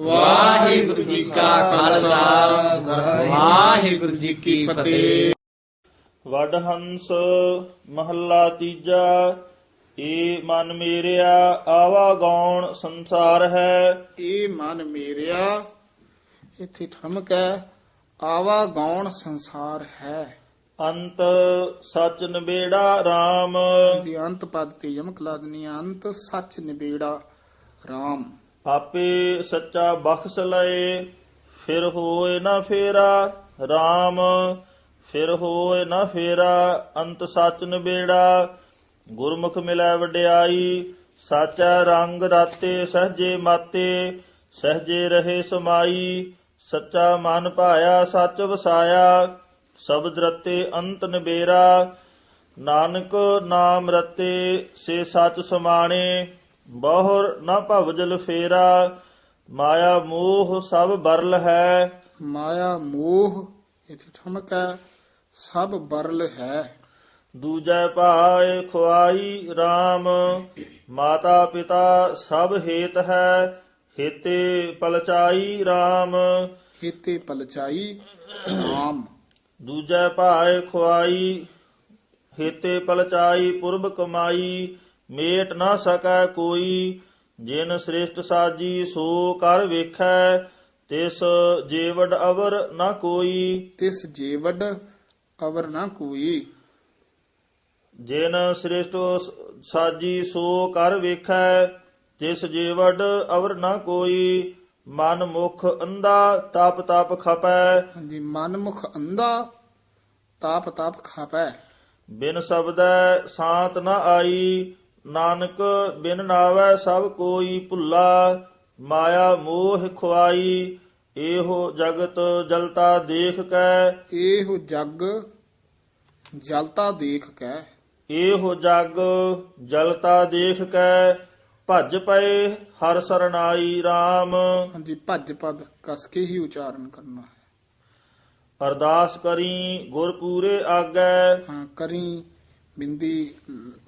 ਵਾਹਿਗੁਰੂ ਜੀ ਕਾ ਖਾਲਸਾ। ਵਾਹਿਗੁਰੂ ਜੀ ਕੀ ਫਤਿਹ। ਵਡ ਹੰਸ ਮਹੱਲਾ ਤੀਜਾ ਏ ਮਨ ਮੇਰਿਆ ਆਵਾ ਗੌਣ ਸੰਸਾਰ ਹੈ। ਇਹ ਮਨ ਮੇਰਿਆ ਇੱਥੇ ਠਮਕ ਹੈ ਆਵਾ ਗੌਣ ਸੰਸਾਰ ਹੈ। ਅੰਤ ਸਚ ਨਿਬੇੜਾ RAM ਦੀ ਅੰਤ ਪਦ ਤੇ ਯਮਕ ਲਾ ਅੰਤ ਸੱਚ ਨਿਬੇੜਾ RAM ਆਪੇ ਸੱਚਾ ਬਖਸ਼ ਲਏ, ਫਿਰ ਹੋਏ ਨਾ ਫੇਰਾ RAM ਫਿਰ ਹੋਏ ਨਾ ਫੇਰਾ, ਅੰਤ ਸਚ ਨਿਬੇੜਾ, ਗੁਰਮੁਖ ਮਿਲੈ ਵਡਿਆਈ, ਸਾਚਾ ਰੰਗ ਰਾਤੇ ਸਹਜੇ ਮਾਤੇ, ਸਹਜੇ ਰਹੇ ਸਮਾਈ, ਸੱਚਾ ਮਨ ਭਾਇਆ, ਸੱਚ ਵਸਾਇਆ, ਸ਼ਬਦ ਰਤੇ ਅੰਤ ਨਿਬੇਰਾ, ਨਾਨਕ ਨਾਮ ਰਤੇ ਸੇ ਸਚ ਸਮਾਣੇ ਬਹੁਰ ਨਾ ਭਵਜਲ ਫੇਰਾ ਮਾਇਆ ਮੋਹ ਸਭ ਬਰਲ ਹੈ। ਮਾਇਆ ਮੋਹ ਇੱਥੇ ਠਮਕ ਹੈ ਸਭ ਬਰਲ ਹੈ। ਦੂਜੈ ਭਾਏ ਖੁਆਈ RAM ਮਾਤਾ ਪਿਤਾ ਸਭ ਹੇਤ ਹੈ। ਹੇਤੇ ਪਲਚਾਈ RAM ਹੇਤੇ ਪਲਚਾਈ RAM ਦੂਜੈ ਭਾਏ ਖੁਆਈ ਹੇਤੇ ਪਲਚਾਈ ਪੁਰਬ ਕਮਾਈ। ਮੇਟ ਨਾ ਸਕੈ ਕੋਈ ਜਿਨ ਸ੍ਰੇਸ਼ਟ ਸਾਜੀ ਸੋ ਕਰ ਵੇਖੈ ਤਿਸ ਜੀਵੜ ਅਵਰ ਨਾ ਕੋਈ। ਤਿਸ ਜੀਵਡ ਅਵਰ ਨਾ ਕੋਈ। ਜਿਨ ਸ੍ਰੇਸ਼ਟ ਸਾਜੀ ਸੋ ਕਰ ਵੇਖੈ ਤਿਸ ਜੀਵੜ ਅਵਰ ਨਾ ਕੋਈ। ਮਨ ਮੁਖ ਅੰਧਾ ਤਪ ਤਪ ਖਪੈ। ਹਾਂਜੀ ਮਨ ਮੁਖ ਅੰਧਾ ਤਾਪ ਤਾਪ ਖਾਪੈ। ਬਿਨ ਸ਼ਬਦੈ ਸਾਤ ਨ ਆਈ ਨਾਨਕ ਬਿਨ ਨਾਵੈ ਸਭ ਕੋਈ ਭੁੱਲਾ ਮਾਇਆ ਮੋਹ ਖੁਆਈ ਇਹੋ ਜਗਤ ਜਲਤਾ ਦੇਖ ਕੈ। ਇਹੋ ਜਗ ਜਲਤਾ ਦੇਖ ਕੇ। ਇਹੋ ਜਗ ਜਲਤਾ ਦੇਖ ਕੈ। ਭੱਜ ਪਏ ਹਰ ਸਰਨਾਈ RAM ਹਾਂਜੀ ਭੱਜ ਪਦ ਕਸ ਕੇ ਹੀ ਉਚਾਰਨ ਕਰਨਾ ਅਰਦਾਸ ਕਰੀ ਗੁਰ ਪੂਰੇ ਆਗੈ। ਹਾਂ ਕਰੀ ਬਿੰਦੀ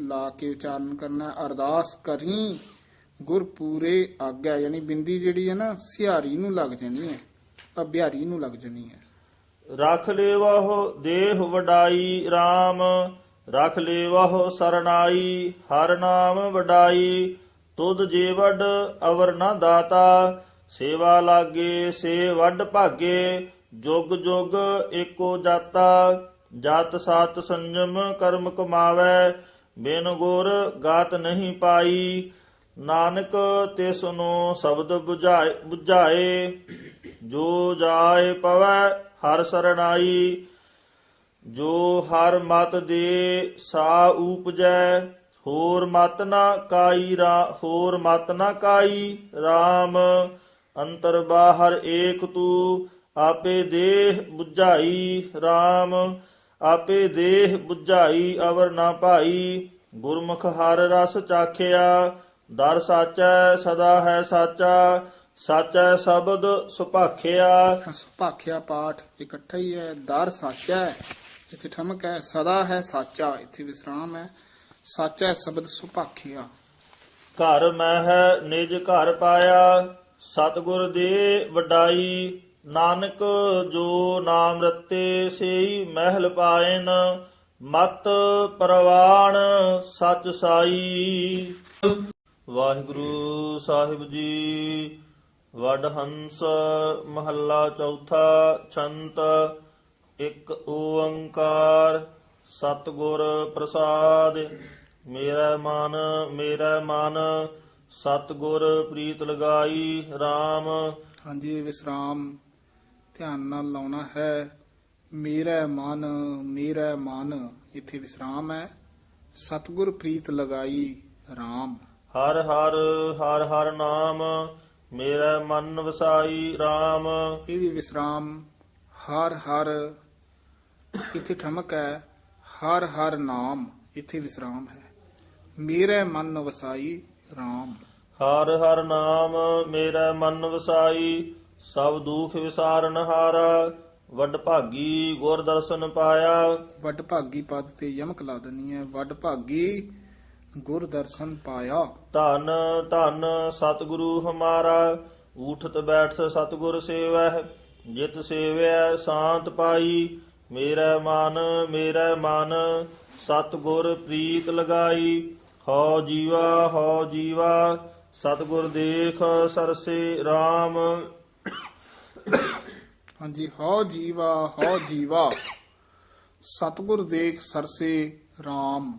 ਲਾ ਕੇ ਉਚਾਰਨ ਕਰਨਾ ਹੈ। ਅਰਦਾਸ ਕਰੀ, ਗੁਰ ਪੂਰੇ ਆਗਿਆ, ਯਾਨੀ ਬਿੰਦੀ ਜਿਹੜੀ ਹੈ ਨਾ, ਸਿਹਾਰੀ ਨੂੰ ਲੱਗ ਜਾਣੀ ਹੈ, ਅਭਿਆਰੀ ਨੂੰ ਲੱਗ ਜਾਣੀ ਹੈ ਰਖ ਲੇਵਹੁ ਦੇਹ ਵਡਾਈ RAM ਰਖ ਲੇਵਹੁ ਸਰਨਾਈ, ਹਰ ਨਾਮ ਵਡਾਈ, ਤੁਧ ਜੇ ਵੱਡ ਅਵਰ ਨਾ ਦਾਤਾ, ਸੇਵਾ ਲਾਗੇ ਸੇ ਵੱਡ ਭਾਗੇ, ਜੁਗ ਜੁਗ ਏਕੋ ਜਾਤਾ ਜਤ ਸਤ ਸੰਜਮ ਕਰਮ ਕਮਾਵੇ, ਬਿਨ ਗੁਰ ਗਾਤ ਨਹੀਂ ਪਾਈ। ਨਾਨਕ ਤਿਸ ਨੂੰ ਸ਼ਬਦ 부ਝਾਏ 부ਝਾਏ ਜੋ ਜਾਏ ਪਵੈ ਹਰ ਸਰਣਾਈ। ਜੋ ਹਰ ਮਤ ਦੇ ਸਾ ਉਪਜੈ ਹੋਰ ਮਤ ਨਾ ਕਾਈ ਰਾ, ਹੋਰ ਮਤ ਨਾ ਕਾਈ। RAM ਅੰਤਰ ਬਾਹਰ ਏਕ ਤੂ, ਆਪੇ ਦੇਹ 부ਝਾਈ RAM ਆਪੇ ਦੇਹ 부ਝਾਈ ਅਵਰ ਨਾ ਭਾਈ। ਗੁਰਮੁਖ ਹਰ ਰਸ ਚਾਖਿਆ ਦਰ ਸਾਚੈ ਸਦਾ ਹੈ ਸਾਚਾ। ਸਾਚੈ ਸ਼ਬਦ ਸੁਭਾਖਿਆ। ਸੁਭਾਖਿਆ ਪਾਠ ਇਕੱਠਾ ਹੀ ਹੈ। ਦਰ ਸਾਚਾ ਇੱਥੇ ਠਮਕ ਹੈ। ਸਦਾ ਹੈ ਸਾਚਾ ਇੱਥੇ ਵਿਸਰਾਮ ਹੈ। ਸਾਚਾ ਸ਼ਬਦ ਸੁਭਾਖਿਆ। ਘਰ ਮੈਂ ਹੈ ਨਿਜ ਘਰ ਪਾਇਆ। ਸਤਿਗੁਰ ਦੇ ਵਡਾਈ। ਨਾਨਕ ਜੋ ਨਾਮ ਰਤੇ ਸੇਈ ਮਹਿਲ ਪਾਇਨ, ਮਤ ਪਰਵਾਣ ਸਚ ਸਾਈ। ਵਾਹਿਗੁਰੂ ਸਾਹਿਬ ਜੀ ਵਡ ਹੰਸ ਮਹੱਲਾ ਚੌਥਾ ਛੰਤ, ਇੱਕ ਓੰਕਾਰ ਸਤਿਗੁਰ ਪ੍ਰਸਾਦ। ਮੇਰਾ ਮਨ ਮੇਰਾ ਮਨ, ਸਤਿਗੁਰ ਪ੍ਰੀਤ ਲਗਾਈ RAM ਹਾਂਜੀ, ਵਿਸਰਾਮ। ਧਿਆਨ ਨਾਲ ਲਾਉਣਾ ਹੈ। ਮੇਰਾ ਮਨ ਮੇਰਾ ਮਨ ਇੱਥੇ ਵਿਸਰਾਮ ਹੈ। ਸਤਿਗੁਰ ਪ੍ਰੀਤ ਲਗਾਈ RAM ਹਰ ਹਰ ਹਰ ਹਰ ਨਾਮ ਮੇਰਾ ਮਨ ਵਸਾਈ RAM ਇਹ ਵੀ ਵਿਸਰਾਮ। ਹਰ ਹਰ ਇੱਥੇ ਠਮਕ ਹੈ। ਹਰ ਹਰ ਨਾਮ ਇੱਥੇ ਵਿਸਰਾਮ ਹੈ। ਮੇਰੇ ਮਨ ਵਸਾਈ RAM ਹਰ ਹਰ ਨਾਮ ਮੇਰਾ ਮਨ ਵਸਾਈ ਸਭ ਦੁਖ ਵਿਸਾਰਨ ਹਾਰਾ ਵੱਡ ਭਾਗੀ ਗੁਰ ਦਰਸ਼ਨ ਪਾਇਆ। ਵੱਡ ਭਾਗੀ ਪਦ ਤੇ ਯਮਕ ਲਾ ਦਨੀ ਹੈ ਵੱਡ ਭਾਗੀ ਗੁਰ ਦਰਸ਼ਨ ਪਾਇਆ। ਧੰਨ ਧੰਨ ਸਤਿਗੁਰੂ ਹਮਾਰਾ ਊਠਤ ਬੈਠ ਸਤਗੁਰ ਸੇਵਹਿ ਜਿਤ ਸੇਵਿਆ ਸ਼ਾਂਤ ਪਾਈ ਮੇਰਾ ਮਨ ਮੇਰਾ ਮਨ ਸਤਗੁਰ ਪ੍ਰੀਤ ਲਗਾਈ। ਹਉ ਜੀਵਾ ਹਉ ਜੀਵਾ ਸਤਗੁਰ ਦੇਖ ਸਰਸੇ RAM ਹਾਂਜੀ ਹਉ ਜੀਵਾ ਹਉ ਜੀਵਾ। ਸਤਿਗੁਰ ਦੇਖ ਸਰਸੇ RAM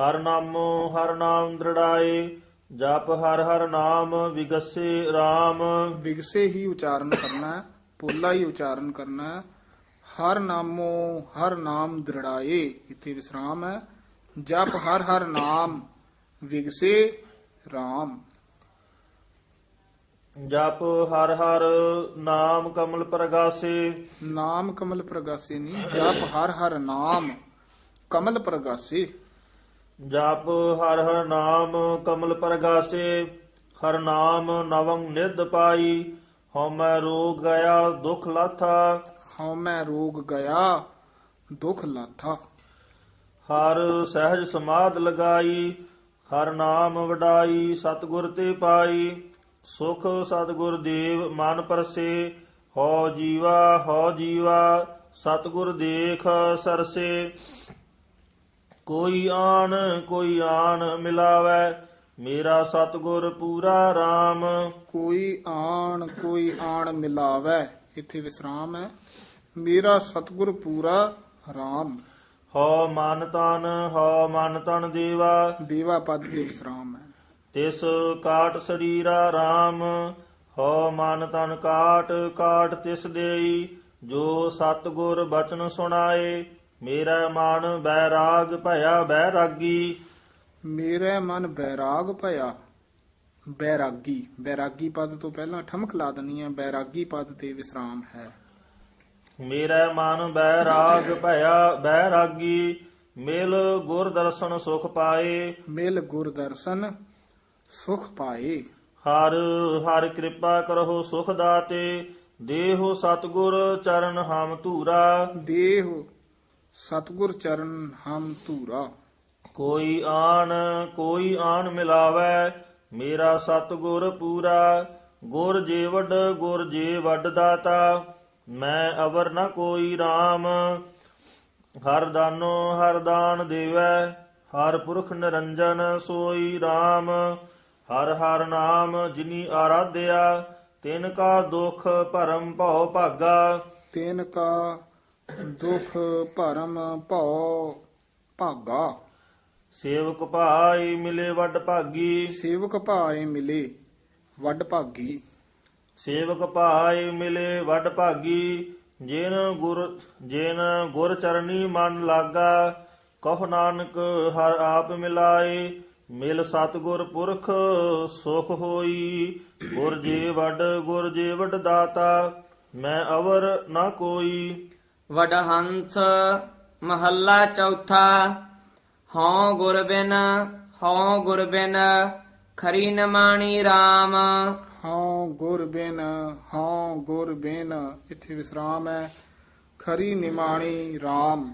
ਹਰ ਨਾਮੋ ਹਰ ਨਾਮ ਦ੍ਰਿੜਾਏ ਜਪ ਹਰ ਹਰ ਨਾਮ ਵਿਗਸੇ RAM ਵਿਗਸੇ ਹੀ ਉਚਾਰਨ ਕਰਨਾ ਹੈ ਪੋਲਾ ਹੀ ਉਚਾਰਨ ਕਰਨਾ ਹੈ ਹਰ ਨਾਮੋ ਹਰ ਨਾਮ ਦ੍ਰਿੜਾਏ। ਇੱਥੇ ਵਿਸਰਾਮ ਹੈ। ਜਪ ਹਰ ਹਰ ਨਾਮ ਵਿਗਸੇ RAM ਜਪ ਹਰ ਹਰ ਨਾਮ ਕਮਲ ਪ੍ਰਗਾਸੇ। ਨਾਮ ਕਮਲ ਪ੍ਰਗਾਸੇ ਨਹੀਂ ਜਪ ਹਰ ਹਰ ਨਾਮ ਕਮਲ ਪ੍ਰਗਾਸੇ। ਜਪ ਹਰ ਹਰ ਨਾਮ ਕਮਲ ਪ੍ਰਗਾਸੇ ਹਰ ਨਾਮ ਨਵੰ ਨਿਧ ਪਾਈ। ਹਉਮੈ ਰੋਗ ਗਿਆ ਦੁਖ ਲਾਥਾ। ਹਉ ਮੈਂ ਰੋਗ ਗਿਆ ਦੁਖ ਲਾਥਾ। ਹਰ ਸਹਿਜ ਸਮਾਧ ਲਗਾਈ ਹਰ ਨਾਮ ਵਡਾਈ ਸਤਿਗੁਰ ਤੇ ਪਾਈ। ਸੁਖ ਸਤਿਗੁਰ ਦੇਵ ਮਨ ਪਰਸੇ ਹਉ ਜੀਵਾ ਹਉ ਜੀਵਾ ਸਤਿਗੁਰ ਦੇਖ ਸਰਸੇ। ਕੋਈ ਆਣ ਕੋਈ ਆਣ ਮਿਲਾਵੈ ਮੇਰਾ ਸਤਿਗੁਰ ਪੂਰਾ RAM ਕੋਈ ਆਣ ਕੋਈ ਆਣ ਮਿਲਾਵੈ ਇੱਥੇ ਵਿਸਰਾਮ ਹੈ। ਮੇਰਾ ਸਤਿਗੁਰ ਪੂਰਾ RAM ਹਉ ਮਨ ਤਨ ਹਉ ਮਨ ਤਨ ਦੇਵਾ। ਦੇਵਾ ਪਦ ਤੇ ਵਿਸਰਾਮ ਹੈ। ਤਿਸ ਕਾਟ ਸਰੀਰਾ RAM ਹਉ ਮਨ ਤਨ ਕਾਟ ਕਾਟ ਤਿਸ ਦੇਈ ਜੋ ਸਤਿਗੁਰ ਬਚਨ ਸੁਣਾਏ ਮੇਰਾ ਮਨ ਬੈਰਾਗ ਭਇਆ ਬੈਰਾਗੀ। ਮੇਰੇ ਮਨ ਬੈਰਾਗ ਭਇਆ ਬੈਰਾਗੀ। ਬੈਰਾਗੀ ਪਦ ਤੋਂ ਪਹਿਲਾਂ ਠਮਕ ਲਾ ਦਨੀ ਹੈ ਬੈਰਾਗੀ ਪਦ ਤੇ ਵਿਸਰਾਮ ਹੈ। ਮੇਰਾ ਮਨ ਬੈਰਾਗ ਭਇਆ ਬੈਰਾਗੀ ਮਿਲ ਗੁਰ ਦਰਸ਼ਨ ਸੁਖ ਪਾਏ। ਮਿਲ ਗੁਰ ਦਰਸ਼ਨ ਸੁਖ ਪਾਏ। ਹਰ ਹਰ ਕਿਰਪਾ ਕਰੋ ਸੁਖ ਦਾਤੇ ਦੇਹੋ ਸਤਿਗੁਰ ਚਰਨ ਹਮ ਧੂਰਾ। ਦੇਹ ਸਤਗੁਰ ਚਰਨ ਹਮ ਧੂਰਾ। ਕੋਈ ਆਣ ਕੋਈ ਆਣ ਮਿਲਾਵੈ ਮੇਰਾ ਸਤਿਗੁਰ ਪੂਰਾ। ਗੁਰ ਜੇ ਵੱਡ ਗੁਰ ਜੇ ਵੱਡ ਦਾਤਾ ਮੈਂ ਅਵਰ ਨ ਕੋਈ RAM ਹਰ ਦਾਨੋ ਹਰ ਦਾਨ ਦੇਵੈ ਹਰ ਪੁਰਖ ਨਿਰੰਜਨ ਸੋਈ RAM ਹਰ ਹਰ ਨਾਮ ਜਿਨੀ ਆਰਾਧਿਆ ਤਿਨ ਕਾ ਦੁਖ ਭਰਮ ਭਉ ਭਾਗਾ। ਤੈਨ ਕਾ ਦੁਖ ਭਰਮ ਭਉ ਭਾਗਾ। ਸੇਵਕ ਭਾਈ ਮਿਲੇ ਵੱਡ ਭਾਗੀ। ਸੇਵਕ ਭਾਏ ਮਿਲੇ ਵੱਡ ਭਾਗੀ। ਸੇਵਕ ਭਾਈ ਮਿਲੇ ਵੱਡ ਭਾਗੀ। ਜਿਨ ਗੁਰ ਜਿਨ ਗੁਰ ਚਰਨੀ ਮਨ ਲਾਗਾ ਕਹ ਨਾਨਕ ਹਰ ਆਪ ਮਿਲਾਏ। ਮਿਲ ਸਤਗੁਰ ਪੁਰਖ ਸੁਖ ਹੋਈ। ਗੁਰ ਜੇ ਵੱਡ ਗੁਰ ਜੇ ਵੱਡ ਦਾਤਾ ਮੈਂ ਅਵਰ ਨਾ ਕੋਈ। ਵਡਹੰਸ ਮਹੱਲਾ ਚੌਥਾ ਹਉ ਗੁਰ ਬਿਨ ਹਉ ਗੁਰ ਬਿਨ ਖਰੀ ਨਮਾਣੀ RAM ਹਉ ਗੁਰ ਬਿਨ ਹਉ ਗੁਰ ਬਿਨ ਇੱਥੇ ਵਿਸਰਾਮ ਹੈ। ਖਰੀ ਨਿਮਾਣੀ RAM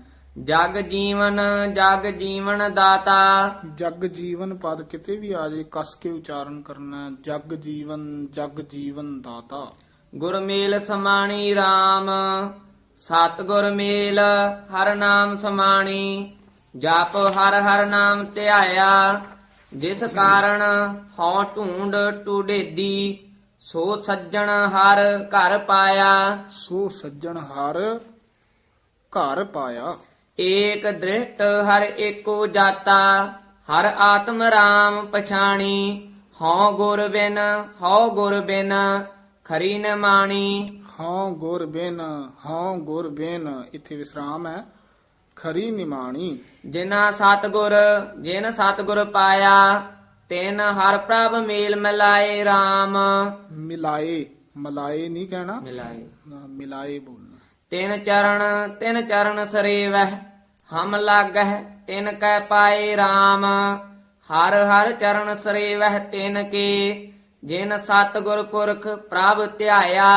ਜਗ ਜੀਵਨ ਜਗ ਜੀਵਨ ਦਾਤਾ। ਜਗ ਜੀਵਨ ਪਦ ਕਿਤੇ ਵੀ ਆ ਜੇ ਕਸ ਕੇ ਉਚਾਰਨ ਕਰਨਾ ਹੈ। ਜਗ ਜੀਵਨ ਜਗ ਜੀਵਨ ਦਾਤਾ। ਗੁਰ ਮੇਲ ਸਮਾਣੀ RAM ਸਤ ਗੁਰ ਮੇਲ ਹਰ ਨਾਮ ਸਮਾਣੀ। ਜਪ ਹਰ ਹਰ ਨਾਮ ਧਿਆਇਆ ਜਿਸ ਕਾਰਨ ਹਉ ਢੂੰਡ ਟੁਡੇਦੀ ਸੋ ਸੱਜਣ ਹਰ ਘਰ ਪਾਇਆ। ਸੋ ਸੱਜਣ ਹਰ ਘਰ ਪਾਇਆ। ਏਕ ਦ੍ਰਿਸ਼ਟ ਹਰ ਏਕੋ ਜਾਤਾ ਹਰ ਆਤਮ ਰਾਮ ਪਛਾਣੀ ਹਉ ਗੁਰ ਬਿਨ ਹਉ ਗੁਰ ਬਿਨ ਖਰੀ ਨ ਮਾਣੀ। ਹਉ ਗੁਰ ਬਿਨ ਹਉ ਗੁਰ ਬਿਨ ਇੱਥੇ ਵਿਸਰਾਮ ਹੈ ਖਰੀ ਨਿਮਾਣੀ ਜਿਨਾ ਸਤਗੁਰ ਜਿਨ ਸਤਗੁਰ ਪਾਇਆ ਤਿਨ ਹਰ ਪ੍ਰਭ ਮੇਲ ਮਿਲਾਏ RAM ਮਿਲਾਏ ਮਲਾਏ ਨਹੀਂ ਕਹਿਣਾ। ਮਿਲਾਏ। ਨਾ, ਮਿਲਾਏ ਬੋਲਣਾ। ਤਿਨ ਚਰਨ ਤਿਨ ਚਰਨ ਸਰੇਵਹਿ ਹਮ ਲਾਗਹਿ ਤਿਨ ਕੈ ਪਾਏ RAM ਹਰ ਹਰ ਚਰਨ ਸਰੇਵਹਿ ਤਿਨ ਕੇ। ਜਿਨ ਸਤਗੁਰ ਪੁਰਖ ਪ੍ਰਭ ਧਿਆਇਆ।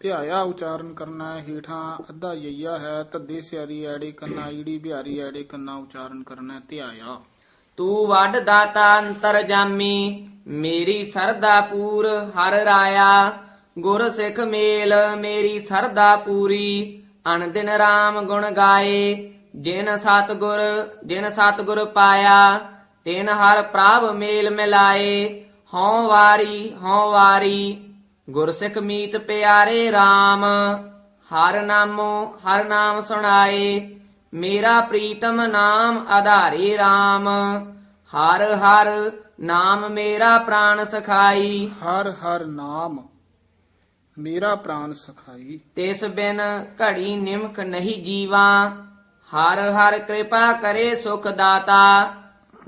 ਧਿਆਇਆ ਉਚਾਰਨ ਕਰਨਾ ਹੈ ਹੀਠਾਂ ਅੱਧਾ ਯਈਆ ਹੈ ਤੱਦੇ ਸਿਆਰੀ ਐੜੇ ਕੰਨਾ ਈੜੀ ਬਿਹਾਰੀ ਐੜੇ ਕੰਨਾ ਉਚਾਰਨ ਕਰਨਾ ਹੈ ਧਿਆਇਆ। ਤੂੰ ਵੱਡ ਦਾਤਾ ਅੰਤਰ ਜਾਮੀ ਮੇਰੀ ਸਰਦਾ ਪੂਰ ਹਰ ਰਾਇਆ। ਗੁਰ ਸਿੱਖ ਮੇਲ ਮੇਰੀ ਸਰਦਾ ਪੂਰੀ ਅਨਦਿਨ RAM ਗੁਣ ਗਾਏ। ਜਿਨ ਸਤਗੁਰ ਜਿਨ ਸਤਗੁਰ ਪਾਇਆ ਤਿਨ ਹਰ ਪ੍ਰਭ ਮੇਲ ਮਿਲਾਏ ਹਉ ਵਾਰੀ ਹਉ ਵਾਰੀ। ਗੁਰਸਿੱਖ ਮੀਤ ਪਿਆਰੇ RAM ਹਰ ਨਾਮੋ ਹਰ ਨਾਮ ਸੁਣਾਏ। ਮੇਰਾ ਪ੍ਰੀਤਮ ਨਾਮ ਆਧਾਰੇ RAM ਹਰ ਹਰ ਨਾਮ ਮੇਰਾ ਪ੍ਰਾਨ ਸਖਾਈ। ਹਰ ਹਰ ਨਾਮ ਮੇਰਾ ਪ੍ਰਾਨ ਸਖਾਈ। ਤਿਸ ਬਿਨ ਘੜੀ ਨਿਮਕ ਨਹੀਂ ਜੀਵਾ। ਹਰ ਹਰ ਕਿਰਪਾ ਕਰੇ ਸੁਖ ਦਾਤਾ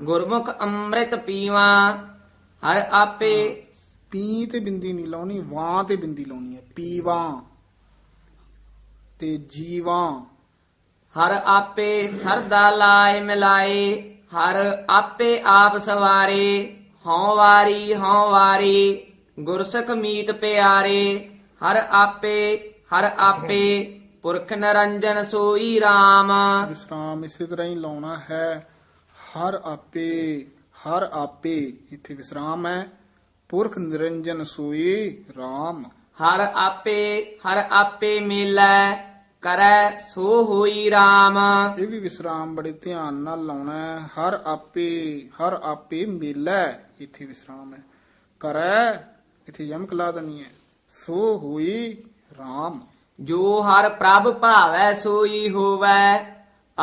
ਗੁਰਮੁਖ ਅੰਮ੍ਰਿਤ ਪੀਵਾ ਹਰ ਆਪੇ। ਪੀ ਤੇ ਬਿੰਦੀ ਨਹੀਂ ਲਾਉਣੀ ਵਾਂ ਤੇ ਬਿੰਦੀ ਲਾਉਣੀ ਹੈ ਪੀਵਾਂ ਤੇ ਜੀਵਾਂ। ਹਰ ਆਪੇ ਸਰਦਾ ਲਾਏ ਮਿਲਾਏ ਹਰ ਆਪੇ ਆਪ ਸਵਾਰੇ ਹਉ ਵਾਰੀ ਹਉ ਵਾਰੀ ਗੁਰਸਖ ਮੀਤ ਪਿਆਰੇ ਹਰ ਆਪੇ ਹਰ ਆਪੇ। ਪੁਰਖ ਨਰੰਜਨ ਸੋਈ RAM ਵਿਸਰਾਮ ਇਸੇ ਤਰ੍ਹਾਂ ਹੀ ਲਾਉਣਾ ਹੈ ਹਰ ਆਪੇ ਹਰ ਆਪੇ ਇੱਥੇ ਵਿਸਰਾਮ ਹੈ। ਪੁਰਖ ਨਿਰੰਜਨ ਸੋਈ RAM ਹਰ ਆਪੇ ਹਰ ਆਪੇ ਮਿਲੈ ਕਰੈ ਸੋ ਹੋਈ RAM ਇਹ ਵੀ ਵਿਸਰਾਮ ਬੜੇ ਧਿਆਨ ਨਾਲ ਲਾਉਣਾ ਹੈ। ਹਰ ਆਪੇ ਹਰ ਆਪੇ ਮੇਲਾ ਇੱਥੇ ਵਿਸਰਾਮ ਹੈ। ਕਰੈ ਇੱਥੇ ਯਮਕ ਲਾ ਦੇਣੀ ਹੈ। ਸੋ ਹੋਈ RAM ਜੋ ਹਰ ਪ੍ਰਭ ਭਾਵੈ ਸੋਈ ਹੋਵੈ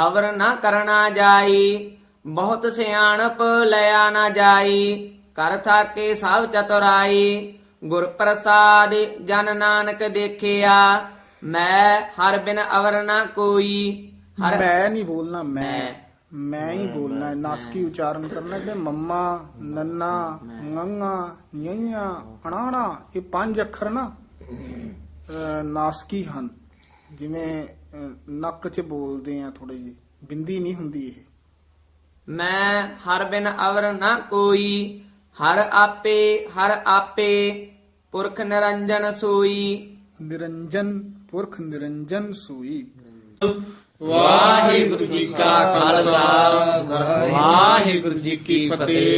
ਅਵਰ ਨਾ ਕਰਨਾ ਜਾਈ ਬਹੁਤ ਸਿਆਣਪ ਲਿਆ ਨਾ ਜਾਈ ਕਰ ਥਾਕੇ ਸਭ ਚਤੁਰਾਈ ਗੁਰ ਪ੍ਰਸਾਦ ਜਨ ਨਾਨਕ ਦੇਖਿਆ ਮੈਂ ਹਰ ਬਿਨ ਅਵਰ ਨਾ ਕੋਈ ਹਰ ਮੈਂ ਨਹੀਂ ਬੋਲਣਾ ਮੈਂ ਮੈਂ। ਹੀ ਬੋਲਣਾ ਹੈ ਨਾਸਕੀ ਉਚਾਰਨ ਕਰਨਾ ਤੇ ਮੰਮਾ ਨੰਨਾ ngੰਗਾ ਨਿਆ ਅਣਾਣਾ ਇਹ ਪੰਜ ਅੱਖਰ ਨਾ। ਨਾਸਕੀ ਹਨ। ਜਿਵੇਂ ਨੱਕ 'ਚ ਬੋਲਦੇ ਆ ਥੋੜੇ ਜਿਹੇ। ਬਿੰਦੀ ਨਹੀਂ ਹੁੰਦੀ ਇਹ। ਮੈਂ ਹਰ ਬਿਨ ਅਵਰ ਨਾ ਕੋਈ ਹਰ ਆਪੇ ਹਰ ਆਪੇ ਪੁਰਖ ਨਿਰੰਜਨ ਸੋਈ। ਨਿਰੰਜਨ ਪੁਰਖ ਨਿਰੰਜਨ ਸੂਈ। ਵਾਹਿਗੁਰੂ ਜੀ ਕਾ ਖਾਲਸਾ ਵਾਹਿਗੁਰੂ ਜੀ ਕੀ ਫਤਿਹ।